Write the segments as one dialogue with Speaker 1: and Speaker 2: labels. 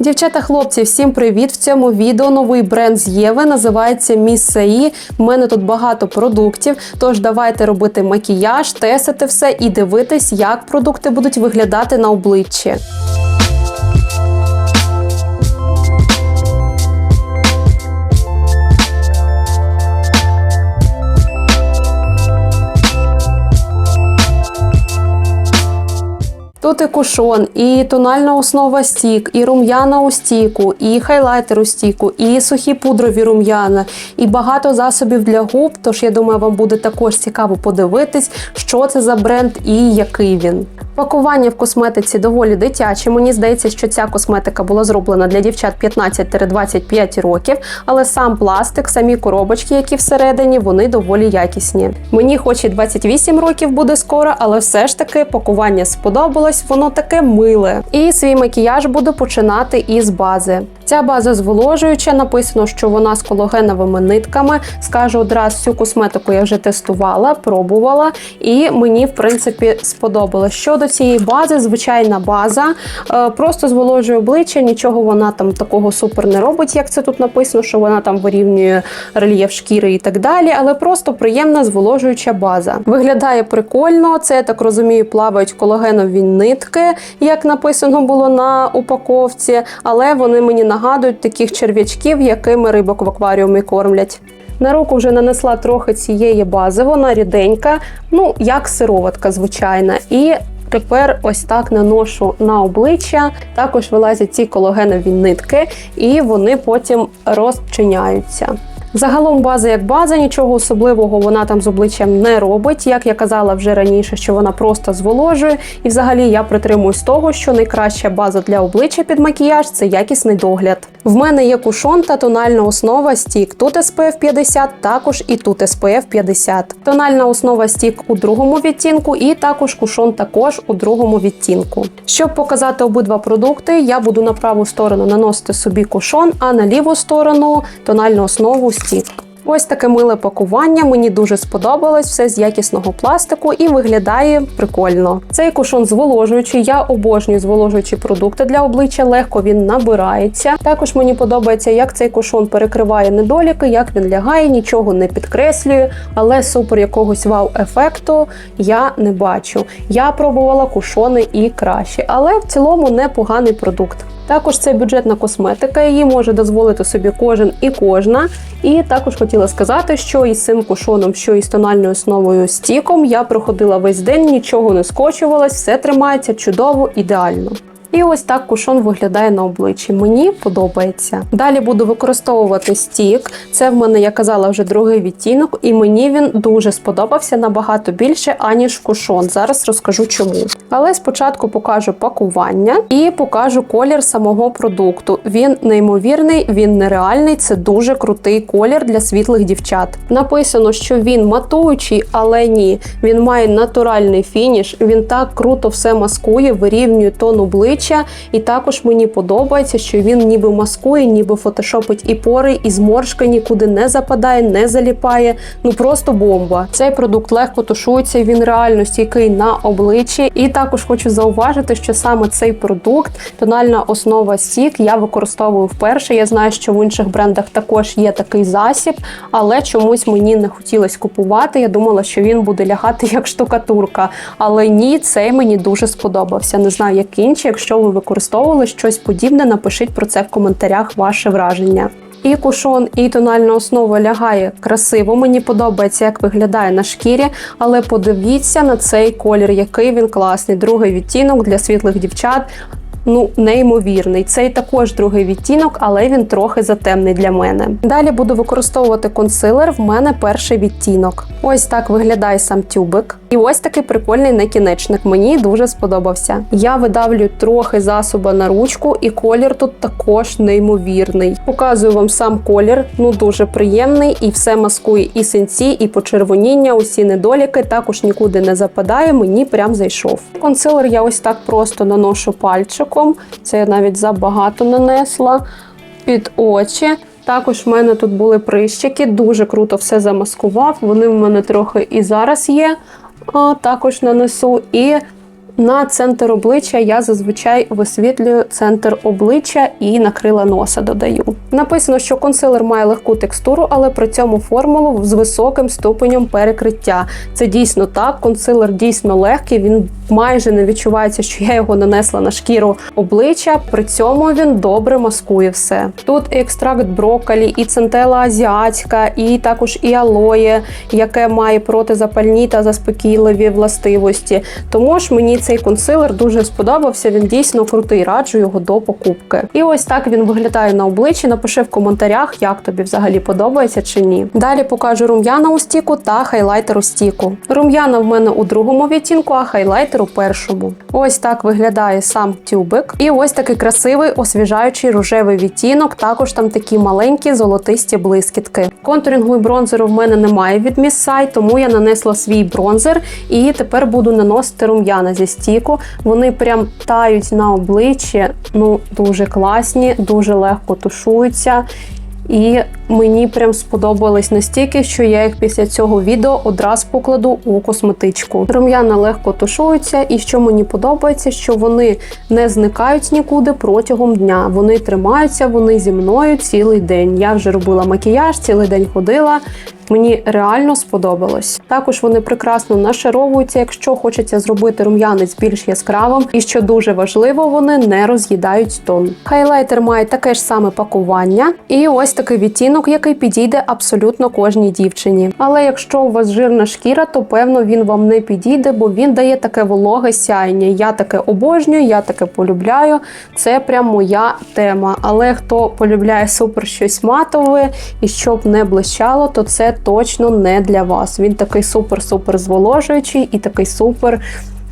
Speaker 1: Дівчата, хлопці, всім привіт! В цьому відео новий бренд з Єви називається Міс Саї. У мене тут багато продуктів. Тож давайте робити макіяж, тестити все і дивитись, як продукти будуть виглядати на обличчі. Тут і кушон, і тональна основа стік, і рум'яна у стіку, і хайлайтер у стіку, і сухі пудрові рум'яна, і багато засобів для губ. Тож я думаю, вам буде також цікаво подивитись, що це за бренд і який він. Пакування в косметиці доволі дитяче. Мені здається, що ця косметика була зроблена для дівчат 15-25 років, але сам пластик, самі коробочки, які всередині, вони доволі якісні. Мені, хоч і 28 років буде скоро, але все ж таки пакування сподобалось, воно таке миле. І свій макіяж буду починати із бази. Ця база зволожуюча, написано, що вона з кологеновими нитками. Скажу одразу, цю косметику я вже тестувала, пробувала, і мені, в принципі, сподобалось. Щодо цієї бази, звичайна база, е, просто зволожує обличчя, нічого вона там такого супер не робить, як це тут написано, що вона там вирівнює рельєф шкіри і так далі, але просто приємна зволожуюча база. Виглядає прикольно, це я так розумію, плавають колагенові нитки, як написано було на упаковці, але вони мені нагадують таких черв'ячків, якими рибок в акваріумі кормлять. На руку вже нанесла трохи цієї бази, вона ріденька, ну як сироватка, звичайна. І тепер ось так наношу на обличчя. Також вилазять ці кологенові нитки, і вони потім розчиняються. Загалом база як база, нічого особливого вона там з обличчям не робить. Як я казала вже раніше, що вона просто зволожує. І взагалі я притримуюсь того, що найкраща база для обличчя під макіяж це якісний догляд. В мене є кушон та тональна основа стік. Тут SPF 50, також і тут SPF 50. Тональна основа стік у другому відтінку, і також кушон також у другому відтінку. Щоб показати обидва продукти, я буду на праву сторону наносити собі кушон, а на ліву сторону тональну основу стік. Ось таке миле пакування. Мені дуже сподобалось все з якісного пластику і виглядає прикольно. Цей кушон зволожуючий. Я обожнюю зволожуючі продукти для обличчя. Легко він набирається. Також мені подобається, як цей кушон перекриває недоліки, як він лягає, нічого не підкреслює, але супер якогось вау-ефекту я не бачу. Я пробувала кушони і краще, але в цілому непоганий продукт. Також це бюджетна косметика, її може дозволити собі кожен і кожна. І також хотіла сказати, що із цим кушоном, що із тональною основою стіком я проходила весь день, нічого не скочувалась, все тримається чудово, ідеально. І ось так кушон виглядає на обличчі. Мені подобається. Далі буду використовувати стік. Це в мене, я казала, вже другий відтінок, і мені він дуже сподобався набагато більше, аніж кушон. Зараз розкажу чому. Але спочатку покажу пакування і покажу колір самого продукту. Він неймовірний, він нереальний. Це дуже крутий колір для світлих дівчат. Написано, що він матуючий, але ні. Він має натуральний фініш. Він так круто все маскує, вирівнює тон обличчя обличчя, і також мені подобається, що він ніби маскує, ніби фотошопить і пори, і зморшка нікуди не западає, не заліпає. Ну просто бомба. Цей продукт легко тушується, він реально стійкий на обличчі. І також хочу зауважити, що саме цей продукт, тональна основа стік, я використовую вперше. Я знаю, що в інших брендах також є такий засіб, але чомусь мені не хотілося купувати. Я думала, що він буде лягати як штукатурка. Але ні, цей мені дуже сподобався. Не знаю, як інші. Якщо ви використовували щось подібне, напишіть про це в коментарях ваше враження. І кушон, і тональна основа лягає красиво. Мені подобається, як виглядає на шкірі, але подивіться на цей колір, який він класний. Другий відтінок для світлих дівчат. Ну, неймовірний. Цей також другий відтінок, але він трохи затемний для мене. Далі буду використовувати консилер. В мене перший відтінок. Ось так виглядає сам тюбик. І ось такий прикольний накінечник. Мені дуже сподобався. Я видавлю трохи засоба на ручку, і колір тут також неймовірний. Показую вам сам колір, ну дуже приємний, і все маскує і синці, і почервоніння, усі недоліки. Також нікуди не западає. Мені прям зайшов. Консилер я ось так просто наношу пальчиком. Це я навіть забагато нанесла під очі. Також в мене тут були прищики, дуже круто все замаскував. Вони в мене трохи і зараз є. А також нанесу і На центр обличчя я зазвичай висвітлюю центр обличчя і накрила носа додаю. Написано, що консилер має легку текстуру, але при цьому формулу з високим ступенем перекриття. Це дійсно так. Консилер дійсно легкий. Він майже не відчувається, що я його нанесла на шкіру обличчя. При цьому він добре маскує все. Тут і екстракт брокколі, і центела азіатська, і також і алоє, яке має протизапальні та заспокійливі властивості. Тому ж мені цей консилер дуже сподобався. Він дійсно крутий. Раджу його до покупки. І ось так він виглядає на обличчі. Напиши в коментарях, як тобі взагалі подобається чи ні. Далі покажу рум'яна у стіку та хайлайтер у стіку. Рум'яна в мене у другому відтінку, а хайлайтер у першому. Ось так виглядає сам тюбик. І ось такий красивий освіжаючий рожевий відтінок. Також там такі маленькі золотисті блискітки. Контурингу і бронзеру в мене немає від Miss тому я нанесла свій бронзер і тепер буду наносити рум'яна зі стіку. Вони прям тають на обличчі. Ну дуже класні, дуже легко тушуються. І мені прям сподобались настільки, що я їх після цього відео одразу покладу у косметичку. Рум'яна легко тушуються, і що мені подобається, що вони не зникають нікуди протягом дня. Вони тримаються, вони зі мною цілий день. Я вже робила макіяж, цілий день ходила. Мені реально сподобалось. Також вони прекрасно нашаровуються, якщо хочеться зробити рум'янець більш яскравим, і що дуже важливо, вони не роз'їдають тон. Хайлайтер має таке ж саме пакування, і ось такий відтінок, який підійде абсолютно кожній дівчині. Але якщо у вас жирна шкіра, то певно він вам не підійде, бо він дає таке вологе сяйня. Я таке обожнюю, я таке полюбляю. Це прям моя тема. Але хто полюбляє супер щось матове і щоб не блищало, то це точно не для вас. Він такий супер-супер зволожуючий і такий супер.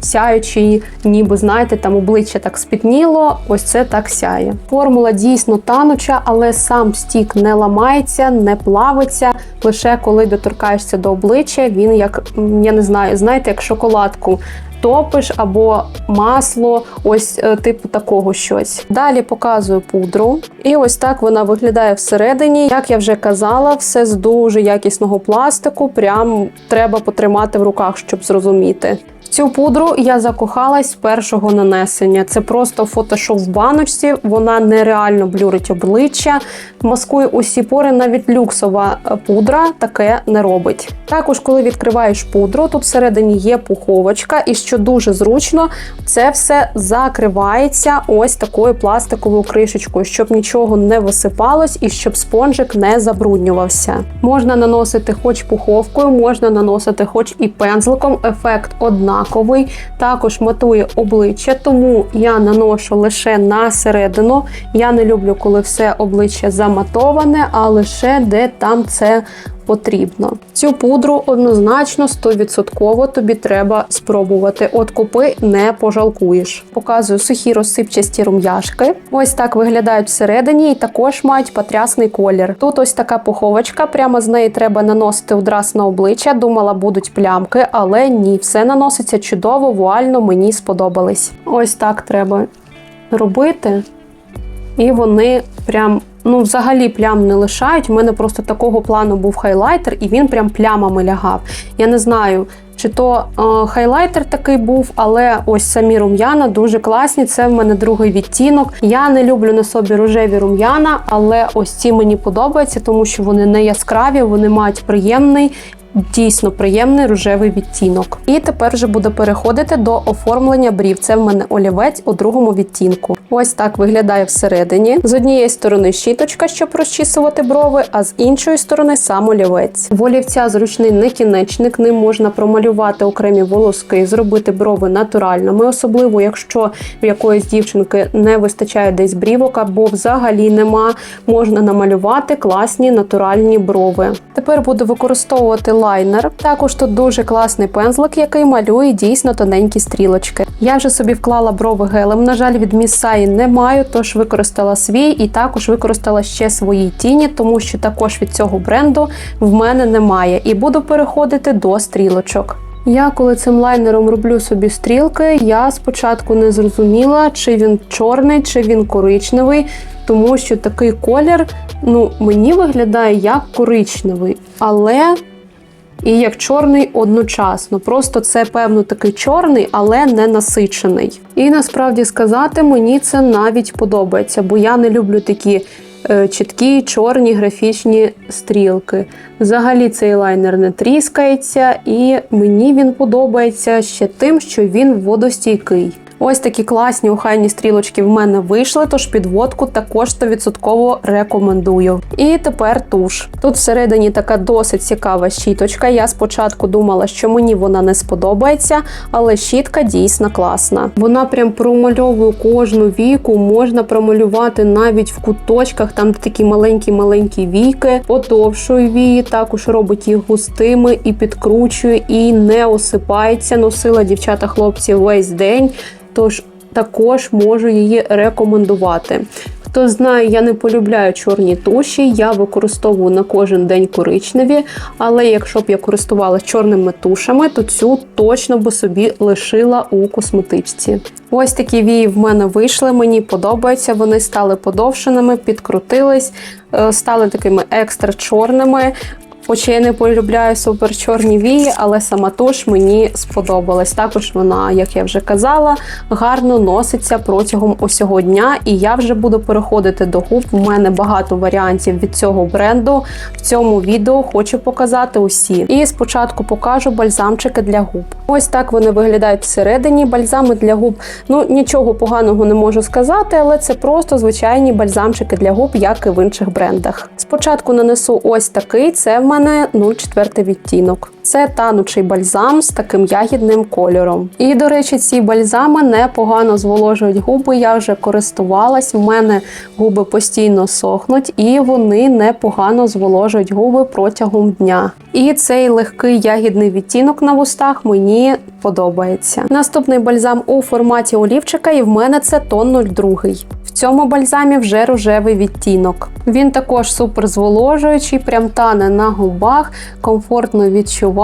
Speaker 1: Сяючий, ніби знаєте, там обличчя так спітніло, ось це так сяє. Формула дійсно тануча, але сам стік не ламається, не плавиться. Лише коли доторкаєшся до обличчя, він як я не знаю, знаєте, як шоколадку топиш або масло, ось е, типу такого щось. Далі показую пудру, і ось так вона виглядає всередині. Як я вже казала, все з дуже якісного пластику. Прям треба потримати в руках, щоб зрозуміти. Цю пудру я закохалась з першого нанесення. Це просто фотошоп в баночці. Вона нереально блюрить обличчя, маскує усі пори. Навіть люксова е, пудра таке не робить. Також, коли відкриваєш пудру, тут всередині є пуховочка, і що дуже зручно, це все закривається ось такою пластиковою кришечкою, щоб нічого не висипалось і щоб спонжик не забруднювався. Можна наносити хоч пуховкою, можна наносити хоч і пензликом. Ефект однаковий. Також матує обличчя, тому я наношу лише на середину. Я не люблю, коли все обличчя заматоване, а лише де там це потрібно. Цю пудру однозначно 100% тобі треба спробувати. От купи не пожалкуєш. Показую сухі розсипчасті рум'яшки. Ось так виглядають всередині і також мають потрясний колір. Тут ось така пуховочка, прямо з неї треба наносити одразу на обличчя. Думала, будуть плямки, але ні, все наноситься чудово, вуально мені сподобались. Ось так треба робити. І вони прям ну взагалі плям не лишають. У мене просто такого плану був хайлайтер, і він прям плямами лягав. Я не знаю. Чи то е, хайлайтер такий був, але ось самі рум'яна дуже класні. Це в мене другий відтінок. Я не люблю на собі рожеві рум'яна, але ось ці мені подобаються, тому що вони не яскраві, вони мають приємний. Дійсно приємний рожевий відтінок. І тепер вже буду переходити до оформлення брів. Це в мене олівець у другому відтінку. Ось так виглядає всередині. З однієї сторони щіточка, щоб розчісувати брови, а з іншої сторони сам олівець. В олівця зручний накінечник, ним можна промалювати окремі волоски, зробити брови натуральними, особливо якщо в якоїсь дівчинки не вистачає десь брівок або взагалі нема. Можна намалювати класні натуральні брови. Тепер буду використовувати лайнер. Також тут дуже класний пензлик, який малює дійсно тоненькі стрілочки. Я вже собі вклала брови гелем. На жаль, від Місаї не маю, тож використала свій і також використала ще свої тіні, тому що також від цього бренду в мене немає. І буду переходити до стрілочок. Я коли цим лайнером роблю собі стрілки, я спочатку не зрозуміла, чи він чорний, чи він коричневий, тому що такий колір ну, мені виглядає як коричневий, але і як чорний одночасно. Просто це певно такий чорний, але не насичений. І насправді сказати, мені це навіть подобається, бо я не люблю такі. е, Чіткі чорні графічні стрілки. Взагалі цей лайнер не тріскається, і мені він подобається ще тим, що він водостійкий. Ось такі класні охайні стрілочки в мене вийшли, тож підводку також 100% рекомендую. І тепер туш. Тут всередині така досить цікава щіточка. Я спочатку думала, що мені вона не сподобається, але щітка дійсно класна. Вона прям промальовує кожну віку, можна промалювати навіть в куточках, там такі маленькі-маленькі віки, подовшує вії, також робить їх густими і підкручує, і не осипається. Носила дівчата-хлопці весь день. Тож також можу її рекомендувати. Хто знає, я не полюбляю чорні туші, я використовую на кожен день коричневі, але якщо б я користувалася чорними тушами, то цю точно би собі лишила у косметичці. Ось такі вії в мене вийшли, мені подобаються. Вони стали подовшеними, підкрутились, е, стали такими екстра чорними. Хоча я не полюбляю супер чорні вії, але сама туш мені сподобалась. Також вона, як я вже казала, гарно носиться протягом усього дня, і я вже буду переходити до губ. У мене багато варіантів від цього бренду. В цьому відео хочу показати усі. І спочатку покажу бальзамчики для губ. Ось так вони виглядають всередині. Бальзами для губ. Ну нічого поганого не можу сказати, але це просто звичайні бальзамчики для губ, як і в інших брендах. Спочатку нанесу ось такий. Це в мене 0,4 відтінок. Це танучий бальзам з таким ягідним кольором. І, до речі, ці бальзами непогано зволожують губи. Я вже користувалась. У мене губи постійно сохнуть, і вони непогано зволожують губи протягом дня. І цей легкий ягідний відтінок на вустах мені подобається. Наступний бальзам у форматі олівчика, і в мене це тон 02. В цьому бальзамі вже рожевий відтінок. Він також супер зволожуючий, прям тане на губах, комфортно відчувається.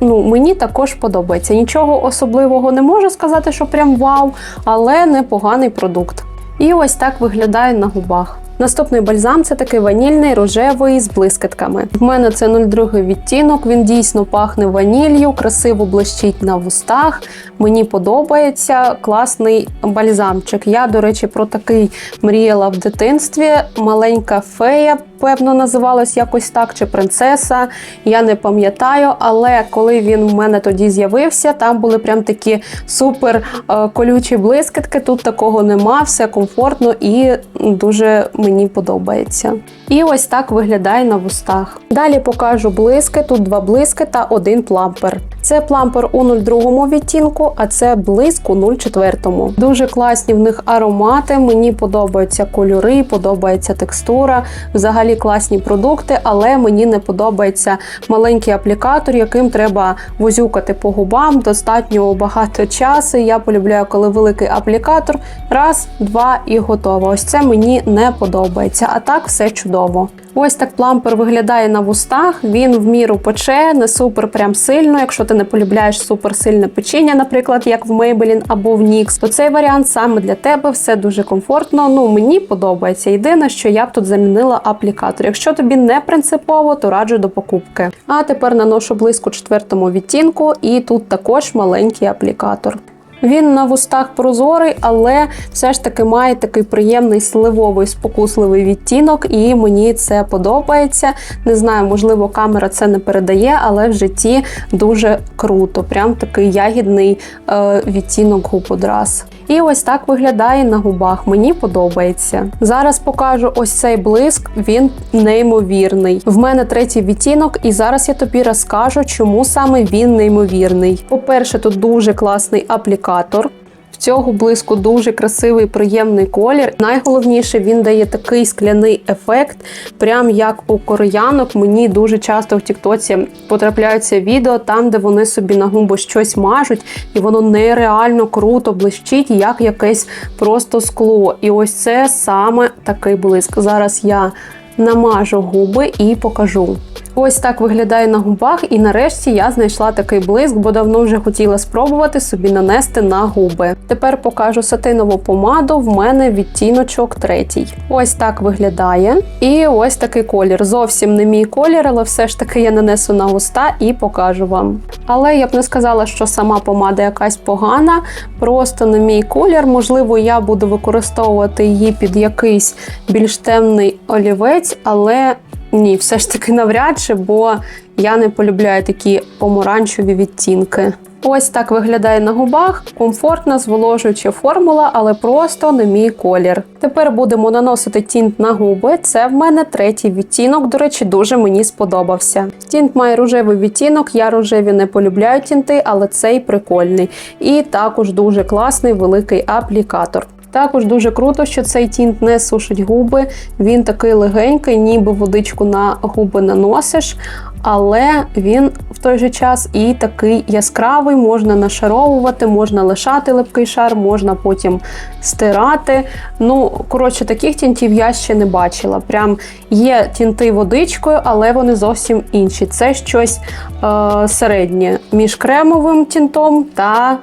Speaker 1: Ну, мені також подобається. Нічого особливого не можу сказати, що прям вау, але непоганий продукт. І ось так виглядає на губах. Наступний бальзам це такий ванільний рожевий з блискітками. В мене це 02 відтінок. Він дійсно пахне ваніллю, красиво блищить на вустах. Мені подобається класний бальзамчик. Я, до речі, про такий мріяла в дитинстві. Маленька фея, певно, називалась якось так, чи принцеса. Я не пам'ятаю, але коли він в мене тоді з'явився, там були прям такі супер е, колючі блискітки. Тут такого нема, все комфортно і дуже мені подобається. І ось так виглядає на вустах. Далі покажу блиски. Тут два блиски та один плампер. Це плампер у 02 відтінку, а це блиск у 04. Дуже класні в них аромати. Мені подобаються кольори, подобається текстура. Взагалі класні продукти, але мені не подобається маленький аплікатор, яким треба возюкати по губам. Достатньо багато часу. Я полюбляю, коли великий аплікатор. Раз, два і готово. Ось це мені не подобається. А так все чудово. Ось так плампер виглядає на вустах. Він в міру пече, не супер прям сильно. Якщо ти не полюбляєш супер сильне печіння, наприклад, як в Maybelline або в NYX, то цей варіант саме для тебе все дуже комфортно. Ну мені подобається. Єдине, що я б тут замінила аплікатор. Якщо тобі не принципово, то раджу до покупки. А тепер наношу близько четвертому відтінку, і тут також маленький аплікатор. Він на вустах прозорий, але все ж таки має такий приємний сливовий спокусливий відтінок, і мені це подобається. Не знаю, можливо, камера це не передає, але в житті дуже круто. Прям такий ягідний е, відтінок губ одразу. І ось так виглядає на губах. Мені подобається. Зараз покажу ось цей блиск. Він неймовірний. В мене третій відтінок, і зараз я тобі розкажу, чому саме він неймовірний. По-перше, тут дуже класний аплікатор. В цього блиску дуже красивий, приємний колір. Найголовніше, він дає такий скляний ефект, прям як у кореянок. Мені дуже часто в Тіктоці потрапляються відео там, де вони собі на губу щось мажуть, і воно нереально круто блищить, як якесь просто скло. І ось це саме такий блиск. Зараз я намажу губи і покажу. Ось так виглядає на губах, і нарешті я знайшла такий блиск, бо давно вже хотіла спробувати собі нанести на губи. Тепер покажу сатинову помаду. В мене відтіночок третій. Ось так виглядає. І ось такий колір. Зовсім не мій колір, але все ж таки я нанесу на уста і покажу вам. Але я б не сказала, що сама помада якась погана, просто не мій колір. Можливо, я буду використовувати її під якийсь більш темний олівець, але ні, все ж таки навряд чи, бо я не полюбляю такі помаранчеві відтінки. Ось так виглядає на губах. Комфортна зволожуюча формула, але просто не мій колір. Тепер будемо наносити тінт на губи. Це в мене третій відтінок. До речі, дуже мені сподобався. Тінт має рожевий відтінок. Я рожеві не полюбляю тінти, але цей прикольний. І також дуже класний великий аплікатор. Також дуже круто, що цей тінт не сушить губи. Він такий легенький, ніби водичку на губи наносиш, але він в той же час і такий яскравий, можна нашаровувати, можна лишати липкий шар, можна потім стирати. Ну, коротше, таких тінтів я ще не бачила. Прям є тінти водичкою, але вони зовсім інші. Це щось е, середнє між кремовим тінтом та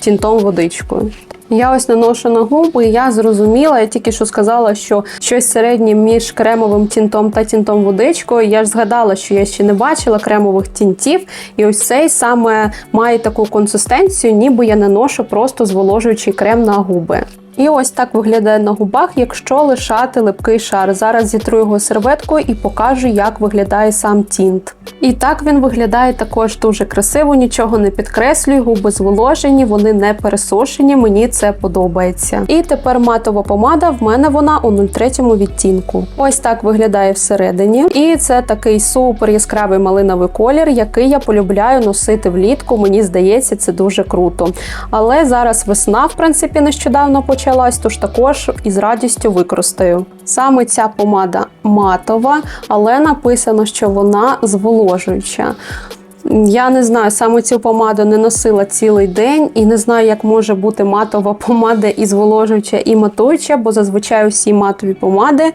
Speaker 1: тінтом водичкою. Я ось наношу на губи, і я зрозуміла, я тільки що сказала, що щось середнє між кремовим тінтом та тінтом водичкою. Я ж згадала, що я ще не бачила кремових тінтів, і ось цей саме має таку консистенцію, ніби я наношу просто зволожуючий крем на губи. І ось так виглядає на губах, якщо лишати липкий шар. Зараз зітру його серветкою і покажу, як виглядає сам тінт. І так він виглядає також дуже красиво, нічого не підкреслюю, губи зволожені, вони не пересушені, мені це подобається. І тепер матова помада, в мене вона у 03 відтінку. Ось так виглядає всередині. І це такий супер яскравий малиновий колір, який я полюбляю носити влітку. Мені здається, це дуже круто. Але зараз весна, в принципі, нещодавно почалась, тож також із радістю використаю. Саме ця помада матова, але написано, що вона зволожуюча. Я не знаю, саме цю помаду не носила цілий день і не знаю, як може бути матова помада і зволожуюча, і матуюча, бо зазвичай усі матові помади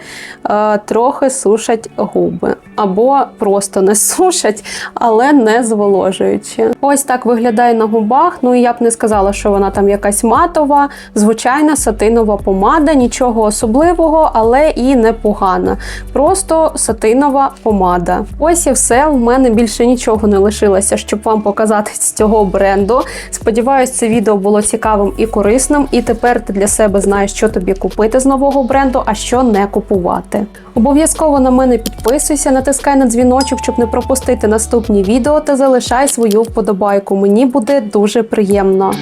Speaker 1: е, трохи сушать губи. Або просто не сушать, але не зволожуючи. Ось так виглядає на губах. Ну і я б не сказала, що вона там якась матова, звичайна сатинова помада, нічого особливого, але і непогана. Просто сатинова помада. Ось і все. У мене більше нічого не лишилося, щоб вам показати з цього бренду. Сподіваюсь, це відео було цікавим і корисним. І тепер ти для себе знаєш, що тобі купити з нового бренду, а що не купувати. Обов'язково на мене підписуйся, натискай на дзвіночок, щоб не пропустити наступні відео та залишай свою вподобайку. Мені буде дуже приємно.